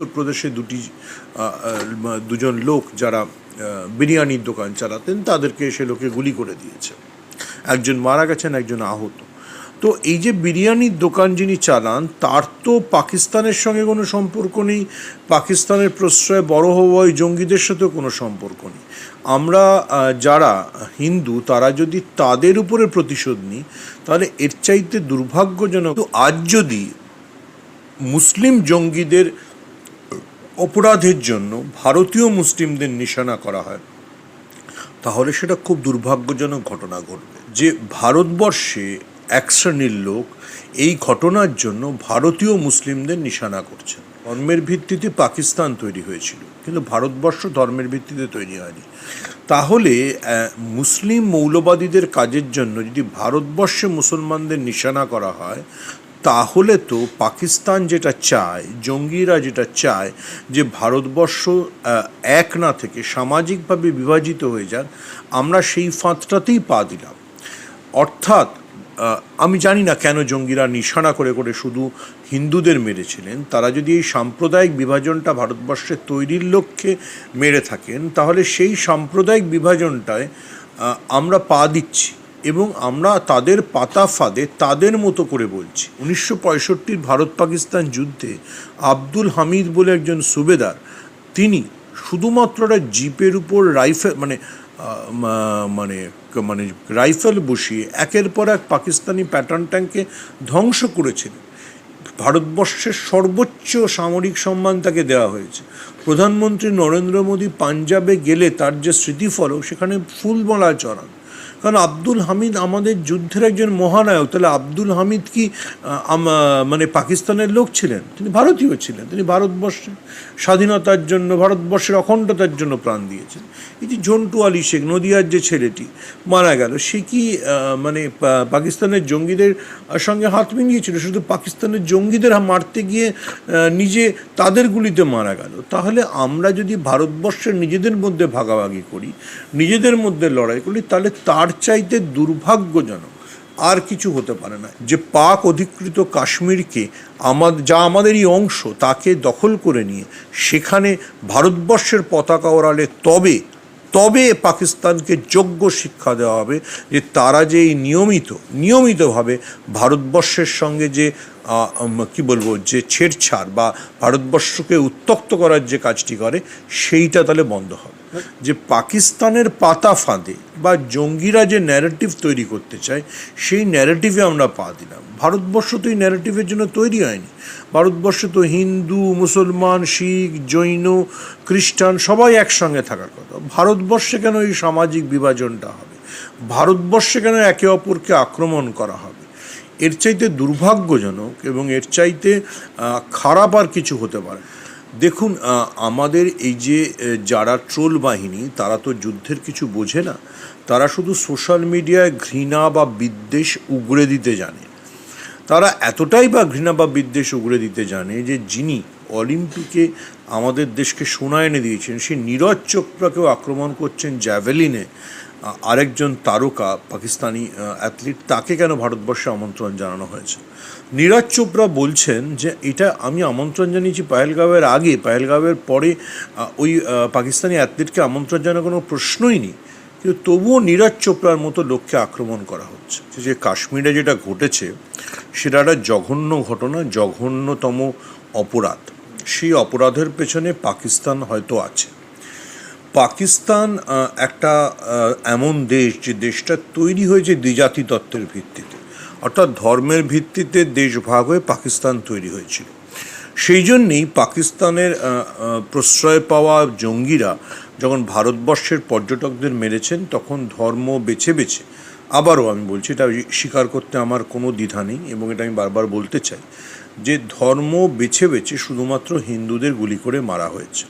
উত্তরপ্রদেশে দুটি দুজন লোক যারা বিরিয়ানির দোকান চালাতেন, তাদেরকে সে লোকে গুলি করে দিয়েছে। একজন মারা গেছেন, একজন আহত। তো এই যে বিরিয়ানির দোকান যিনি চালান, তার তো পাকিস্তানের সঙ্গে কোনো সম্পর্ক নেই, পাকিস্তানের প্রশ্রয়ে বড় হওয়া ওই জঙ্গিদের সাথেও কোনো সম্পর্ক নেই। আমরা যারা হিন্দু, তারা যদি তাদের উপরে প্রতিশোধ নিই, তাহলে এর চাইতে দুর্ভাগ্যজনক আজ যদি মুসলিম জঙ্গিদের অপরাধের জন্য ভারতীয় মুসলিমদের নিশানা করা হয়। তাহলে সেটা খুব দুর্ভাগ্যজনক ঘটনা ঘটবে যে ভারতবর্ষে এক শ্রেণির লোক এই ঘটনার জন্য ভারতীয় মুসলিমদের নিশানা করছে ধর্মের ভিত্তিতে পাকিস্তান তৈরি হয়েছিল, কিন্তু ভারতবর্ষ ধর্মের ভিত্তিতে তৈরি হয়নি। তাহলে মুসলিম মৌলবাদীদের কাজের জন্য যদি ভারতবর্ষে মুসলমানদের নিশানা করা হয় তাহলে তো পাকিস্তান যেটা চায়, জঙ্গিরা যেটা চায়, যে ভারতবর্ষ এক না থেকে সামাজিকভাবে বিভাজিত হয়ে যাক, আমরা সেই ফাঁদটাতেই পা দিলাম। অর্থাৎ আমি জানি না কেন জঙ্গিরা নিশানা করে করে শুধু হিন্দুদের মেরেছিলেন, তারা যদি এই সাম্প্রদায়িক বিভাজনটা ভারতবর্ষের তৈরির লক্ষ্যে মেরে থাকেন, তাহলে সেই সাম্প্রদায়িক বিভাজনটায় আমরা পা দিচ্ছি। এবং আমরা তাদের পাতা ফাঁদে তাদের মতো করে বলছি। উনিশশো পঁয়ষট্টির ভারত পাকিস্তান যুদ্ধে আব্দুল হামিদ বলে একজন সুবেদার, তিনি শুধুমাত্র একটা জিপের উপর রাইফেল মানে মানে মানে রাইফেল বসিয়ে একের পর এক পাকিস্তানি প্যাটার্ন ট্যাঙ্কে ধ্বংস করেছিলেন ভারতবর্ষের সর্বোচ্চ সামরিক সম্মান তাকে দেওয়া হয়েছে। প্রধানমন্ত্রী নরেন্দ্র মোদী পাঞ্জাবে গেলে তার যে স্মৃতিফলক, সেখানে ফুলমালা চড়ান। কারণ আব্দুল হামিদ আমাদের যুদ্ধের একজন মহানায়ক। তাহলে আব্দুল হামিদ কি মানে পাকিস্তানের লোক ছিলেন? তিনি ভারতীয় ছিলেন। তিনি ভারতবর্ষের স্বাধীনতার জন্য, ভারতবর্ষের অখণ্ডতার জন্য প্রাণ দিয়েছেন। এই যে জন্টু আলী শেখ, নদিয়ার যে ছেলেটি, মারা গেল। সে কি মানে পাকিস্তানের জঙ্গিদের সঙ্গে হাত মিলিয়েছিল? শুধু পাকিস্তানের জঙ্গিদের মারতে গিয়ে নিজে তাদের গুলিতে মারা গেল। তাহলে আমরা যদি ভারতবর্ষের নিজেদের মধ্যে ভাগাভাগি করি, নিজেদের মধ্যে লড়াই করি, তাহলে তার চাইতে দুর্ভাগ্যজনক। আর কিছু হতে পারে না। যে পাক অধিকৃত কাশ্মীরকে আমাদের যা আমাদেরই অংশ, তাকে দখল করে নিয়ে সেখানে ভারতবর্ষের পতাকা ওড়ালে তবে তবে পাকিস্তানকে যোগ্য শিক্ষা দেওয়া হবে যে তারা যে এই নিয়মিত, নিয়মিতভাবে ভারতবর্ষের সঙ্গে যে কি বলব, যে ছেড়ছাড় বা ভারতবর্ষকে উত্তক্ত করার যে কাজটি করে, সেইটা তাহলে বন্ধ হবে। যে পাকিস্তানের পাতা ফাঁদে বা জঙ্গিরা যে ন্যারেটিভ তৈরি করতে চায়, সেই ন্যারেটিভে আমরা পা দিলাম। ভারতবর্ষ তো এই ন্যারেটিভের জন্য তৈরি হয়নি। ভারতবর্ষ তো হিন্দু, মুসলমান, শিখ, জৈন, খ্রিস্টান সবাই একসঙ্গে থাকার কথা। ভারতবর্ষে কেন এই সামাজিক বিভাজনটা হবে? ভারতবর্ষে কেন একে অপরকে আক্রমণ করা হবে? এর চাইতে দুর্ভাগ্যজনক এবং এর চাইতে খারাপ আর কিছু হতে পারে দেখুন আমাদের এই যে যারা ট্রোল বাহিনী, তারা তো যুদ্ধের কিছু বোঝে না। তারা শুধু সোশ্যাল মিডিয়ায় ঘৃণা বা বিদ্বেষ উগড়ে দিতে জানে। তারা এতটাই বা ঘৃণা বা বিদ্বেষ উগড়ে দিতে জানে যে, যিনি অলিম্পিকে আমাদের দেশকে সোনা এনে দিয়েছেন, সেই নীরজ চোপড়াকেও আক্রমণ করছেন জ্যাভেলিনে। আরেকজন তারকা, পাকিস্তানি অ্যাথলিট তাকে কেন ভারতবর্ষে আমন্ত্রণ জানানো হয়েছে? নীরাজ চোপড়া বলছেন যে, এটা আমি আমন্ত্রণ জানিয়েছি পায়েলগাঁওয়ের আগে পায়েলগাঁওয়ের পরে ওই পাকিস্তানি অ্যাথলিটকে আমন্ত্রণ জানানোর কোনো প্রশ্নই নেই। কিন্তু তবুও নীরজ চোপড়ার মতো লোককে আক্রমণ করা হচ্ছে। যে কাশ্মীরে যেটা ঘটেছে, সেটা একটা জঘন্য ঘটনা, জঘন্যতম অপরাধ। সেই অপরাধের পেছনে পাকিস্তান হয়তো আছে। পাকিস্তান একটা এমন দেশ যে দেশটা তৈরি হয়েছে দ্বিজাতি তত্ত্বের ভিত্তিতে। অর্থাৎ ধর্মের ভিত্তিতে দেশ ভাগ হয়ে পাকিস্তান তৈরি হয়েছিল। সেই জন্যেই পাকিস্তানের প্রশ্রয় পাওয়া জঙ্গিরা যখন ভারতবর্ষের পর্যটকদের মেরেছেন, তখন ধর্ম বেছে বেছে, আবারও আমি বলছি, এটা স্বীকার করতে আমার কোনো দ্বিধা নেই এবং এটা আমি বারবার বলতে চাই, যে ধর্ম বেছে বেছে শুধুমাত্র হিন্দুদের গুলি করে মারা হয়েছে।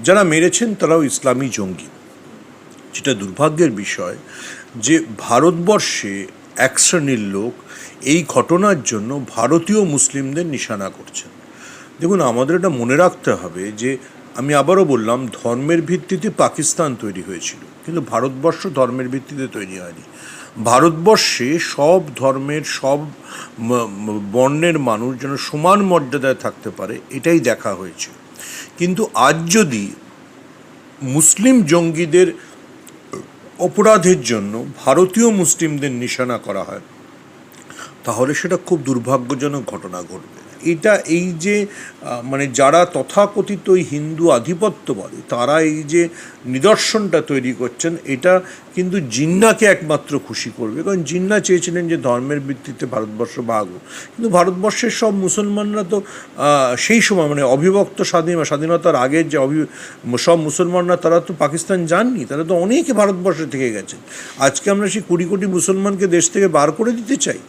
যারা মেরেছেন তারাও ইসলামী জঙ্গি। যেটা দুর্ভাগ্যের বিষয় যে ভারতবর্ষে এক শ্রেণির লোক এই ঘটনার জন্য ভারতীয় মুসলিমদের নিশানা করছেন। দেখুন, আমাদের এটা মনে রাখতে হবে যে আমি আবারও বললাম, ধর্মের ভিত্তিতে পাকিস্তান তৈরি হয়েছিল। কিন্তু ভারতবর্ষ ধর্মের ভিত্তিতে তৈরি হয়নি। ভারতবর্ষে সব ধর্মের, সব বর্ণের মানুষ যেন সমান মর্যাদায় থাকতে পারে, এটাই দেখা হয়েছে কিন্তু আজ যদি মুসলিম জঙ্গিদের অপরাধের জন্য ভারতীয় মুসলিমদের নিশানা করা হয়, তাহলে সেটা খুব দুর্ভাগ্যজনক ঘটনা ঘটবে। এটা এই যে মানে যারা তথাকথিত হিন্দু আধিপত্যবাদী তারা এই যে নিদর্শনটা তৈরি করছেন, এটা কিন্তু জিন্নাকে একমাত্র খুশি করবে। কারণ জিন্না চেয়েছিলেন যে ধর্মের ভিত্তিতে ভারতবর্ষ ভাগ হোক। কিন্তু ভারতবর্ষের সব মুসলমানরা তো সেই সময় মানে অবিভক্ত স্বাধীন, স্বাধীনতার আগের যে অভি, সব মুসলমানরা, তারা তো পাকিস্তান যাননি, তারা তো অনেকে ভারতবর্ষে থেকে গেছেন। আজকে আমরা সেই কুড়ি কোটি মুসলমানকে দেশ থেকে বার করে দিতে চাই।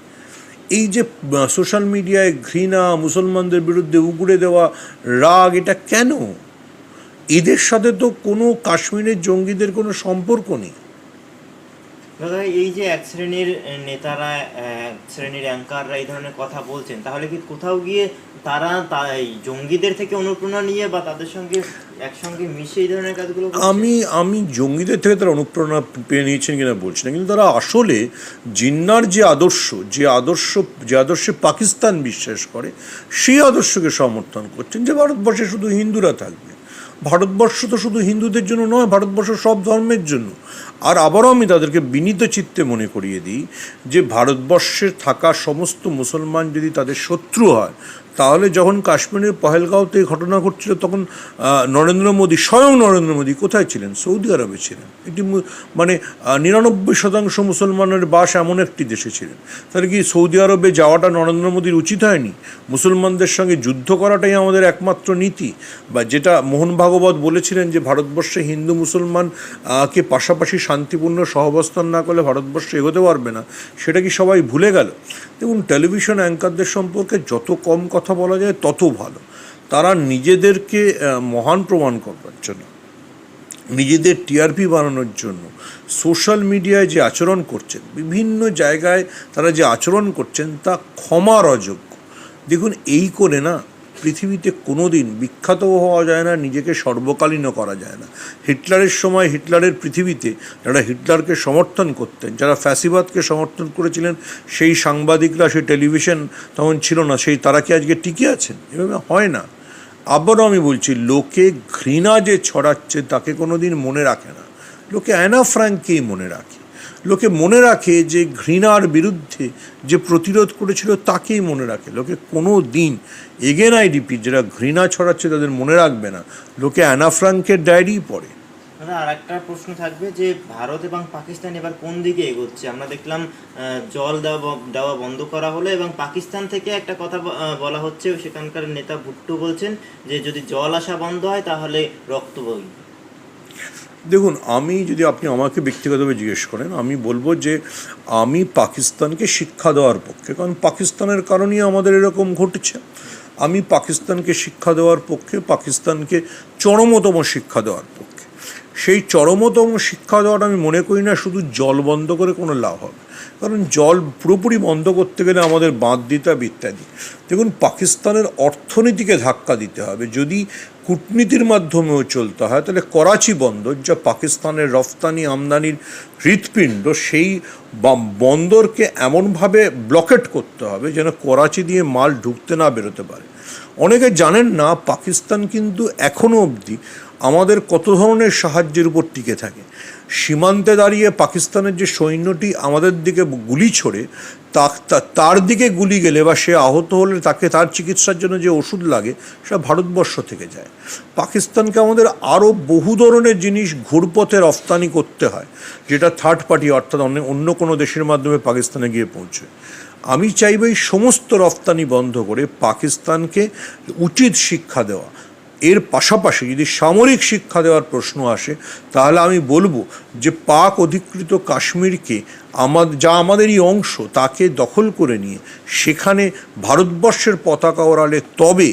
এই যে সোশ্যাল মিডিয়ায় ঘৃণা, মুসলমানদের বিরুদ্ধে উগড়ে দেওয়া রাগ, এটা কেন? এদের সাথে তো কোনো কাশ্মীরের জঙ্গিদের কোনো সম্পর্ক নেই। দাদা, এই যে এক শ্রেণির নেতারা এক শ্রেণির অ্যাঙ্কাররা এই ধরনের কথা বলছেন, তাহলে কি কোথাও গিয়ে তারা তাই জঙ্গিদের থেকে অনুপ্রেরণা নিয়ে বা তাদের সঙ্গে একসঙ্গে মিশে এই ধরনের কাজগুলো আমি আমি জঙ্গিদের থেকে তারা অনুপ্রেরণা পেয়ে নিয়েছেন কিনা বলছি না, কিন্তু তারা আসলে জিন্নার যে আদর্শ যে আদর্শ, যে আদর্শে পাকিস্তান বিশ্বাস করে, সেই আদর্শকে সমর্থন করছেন যে ভারতবর্ষে শুধু হিন্দুরা থাকবে। ভারতবর্ষ তো শুধু হিন্দুদের জন্য নয়, ভারতবর্ষ সব ধর্মের জন্য। আর আবারও আমি তাদেরকে বিনীত চিত্তে মনে করিয়ে দিই যে ভারতবর্ষে থাকা সমস্ত মুসলমান যদি তাদের শত্রু হয়, তাহলে যখন কাশ্মীরের পহেলগাঁওতে এই ঘটনা ঘটছিল, তখন নরেন্দ্র মোদী, স্বয়ং নরেন্দ্র মোদী কোথায় ছিলেন? সৌদি আরবে ছিলেন। এটি মানে নিরানব্বই শতাংশ মুসলমানের বাস এমন একটি দেশে ছিলেন। তাহলে কি সৌদি আরবে যাওয়াটা নরেন্দ্র মোদীর উচিত হয়নি? মুসলমানদের সঙ্গে যুদ্ধ করাটাই আমাদের একমাত্র নীতি? বা যেটা মোহন ভাগবত বলেছিলেন যে ভারতবর্ষে হিন্দু মুসলমান কে পাশাপাশি শান্তিপূর্ণ সহাবস্থান না করলে ভারতবর্ষ এগোতে পারবে না, সেটা কি সবাই ভুলে গেল? দেখুন টেলিভিশন অ্যাঙ্কারদের সম্পর্কে যত কম কথা বলা যায়, তত ভালো। তারা নিজেদেরকে মহান প্রমাণ করবার জন্য, নিজেদের টিআরপি বানানোর জন্য সোশ্যাল মিডিয়ায় যে আচরণ করছেন, বিভিন্ন জায়গায় তারা যে আচরণ করছেন তা ক্ষমার অযোগ্য। দেখুন, এই করে না পৃথিবীতে কোনো দিন বিখ্যাত হওয়া যায় না, নিজেকে সর্বকালীনও করা যায় না। হিটলারের সময় হিটলারের পৃথিবীতে যারা হিটলারকে সমর্থন করতেন, যারা ফ্যাসিবাদকে সমর্থন করেছিলেন, সেই সাংবাদিকরা, সেই টেলিভিশন তখন ছিল না, সেই তারা কি আজকে টিকে আছেন? এভাবে হয় না। আবারও আমি বলছি, লোকে ঘৃণা যে ছড়াচ্ছে তাকে কোনো দিন মনে রাখে না। লোকে অ্যানা ফ্র্যাঙ্ককেই মনে রাখে। লোকে মনে রাখে যে ঘৃণার বিরুদ্ধে যে প্রতিরোধ করেছিল তাকেই মনে রাখে। লোকে কোনো দিন এগেন আইডিপি যারা ঘৃণা ছড়াচ্ছে তাদের মনে রাখবে না। লোকে অ্যানা ফ্র্যাঙ্কের ডায়েরিই পড়ে। আর একটা প্রশ্ন থাকবে যে ভারত এবং পাকিস্তান এবার কোন দিকে এগোচ্ছে? আমরা দেখলাম জল দেওয়া দেওয়া বন্ধ করা হলো এবং পাকিস্তান থেকে একটা কথা বলা হচ্ছে সেখানকার নেতা ভুট্টো বলছেন যে যদি জল আসা বন্ধ হয় তাহলে রক্ত বই দেখুন, আমি যদি আপনি আমাকে ব্যক্তিগতভাবে জিজ্ঞেস করেন, আমি বলব যে আমি পাকিস্তানকে শিক্ষা দেওয়ার পক্ষে, কারণ পাকিস্তানের কারণেই আমাদের এরকম ঘটছে। আমি পাকিস্তানকে শিক্ষা দেওয়ার পক্ষে, পাকিস্তানকে চরমতম শিক্ষা দেওয়ার পক্ষে। সেই চরমতম শিক্ষা দেওয়াটা আমি মনে করি না, শুধু জল বন্ধ করে কোনো লাভ হবে। কারণ জল পুরোপুরি বন্ধ করতে গেলে আমাদের বাঁধ দিতে হবে ইত্যাদি দেখুন, পাকিস্তানের অর্থনীতিকে ধাক্কা দিতে হবে। যদি কূটনীতির মাধ্যমেও চলতে হয়, তাহলে করাচি বন্দর, যা পাকিস্তানের রফতানি আমদানির হৃৎপিণ্ড, সেই বন্দরকে এমনভাবে ব্লকেট করতে হবে যেন করাচি দিয়ে মাল ঢুকতে না বেরোতে পারে। অনেকে জানেন না, পাকিস্তান কিন্তু এখনও অবধি আমাদের কত ধরনের সাহায্যের উপর টিকে থাকে? সীমান্তে দাঁড়িয়ে পাকিস্তানের যে সৈন্যটি আমাদের দিকে গুলি ছোড়ে তার দিকে গুলি গেলে বা সে আহত হলে তাকে তার চিকিৎসার জন্য যে ওষুধ লাগে, সেটা ভারতবর্ষ থেকে যায়। পাকিস্তানকে আমাদের আরও বহু ধরনের জিনিস ঘুরপথে রফতানি করতে হয়, যেটা থার্ড পার্টি অর্থাৎ অন্য অন্য কোনো দেশের মাধ্যমে পাকিস্তানে গিয়ে পৌঁছয়। আমি চাইব এই সমস্ত রফতানি বন্ধ করে পাকিস্তানকে উচিত শিক্ষা দেওয়া এর পাশাপাশি যদি সামরিক শিক্ষা দেওয়ার প্রশ্ন আসে, তাহলে আমি বলব যে পাক অধিকৃত কাশ্মীরকে আমাদের যা আমাদেরই অংশ তাকে দখল করে নিয়ে সেখানে ভারতবর্ষের পতাকা ওড়ালে তবে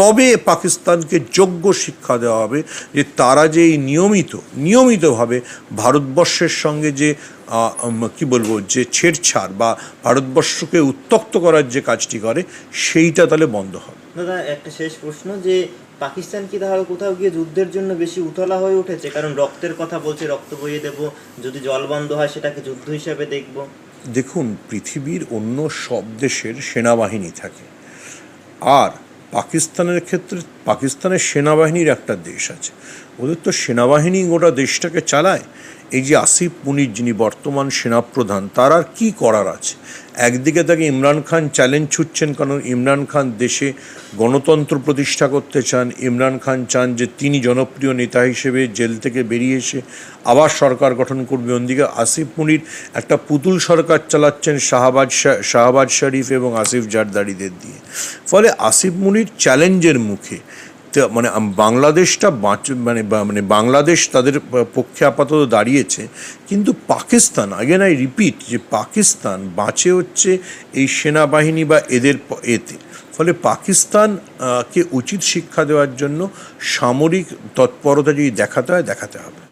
তবে পাকিস্তানকে যোগ্য শিক্ষা দেওয়া হবে যে তারা যে এই নিয়মিত, নিয়মিতভাবে ভারতবর্ষের সঙ্গে যে কি বলব, যে ছেড়ছাড় বা ভারতবর্ষকে উত্তক্ত করার যে কাজটি করে, সেইটা তাহলে বন্ধ হবে। দাদা, একটা শেষ প্রশ্ন যে পাকিস্তান কি তাহলে কোথাও গিয়ে যুদ্ধের জন্য বেশি উতলা হয়ে উঠেছে? কারণ রক্তের কথা বলছে, রক্ত বইয়ে দেব, যদি জল বন্ধ হয় সেটাকে যুদ্ধ হিসাবে দেখব। দেখুন, পৃথিবীর অন্য সব দেশের সেনাবাহিনী থাকে। আর পাকিস্তানের ক্ষেত্রে, পাকিস্তানের সেনাবাহিনীর একটা দেশ আছে। ওদের তো সেনাবাহিনী গোটা দেশটাকে চালায়। এই যে আসিফ মুনির যিনি বর্তমান সেনাপ্রধান, তার আর কী করার আছে? একদিকে তাকে ইমরান খান চ্যালেঞ্জ ছুটছেন কারণ ইমরান খান দেশে গণতন্ত্র প্রতিষ্ঠা করতে চান। ইমরান খান চান যে তিনি জনপ্রিয় নেতা হিসেবে জেল থেকে বেরিয়ে এসে আবার সরকার গঠন করবে। অন্যদিকে আসিফ মুনির একটা পুতুল সরকার চালাচ্ছেন শাহবাজ শাহবাজ শরীফ এবং আসিফ জারদারিদের দিয়ে। ফলে আসিফ মুনির চ্যালেঞ্জের মুখে মানে বাংলাদেশটা বাঁচ মানে মানে বাংলাদেশ তাদের পক্ষে আপাতত দাঁড়িয়েছে। কিন্তু পাকিস্তান আগে আই রিপিট যে পাকিস্তান বাঁচে হচ্ছে এই সেনাবাহিনী বা এদের এতে। ফলে পাকিস্তান কে উচিত শিক্ষা দেওয়ার জন্য সামরিক তৎপরতা যদি দেখাতে হয়, দেখাতে হবে।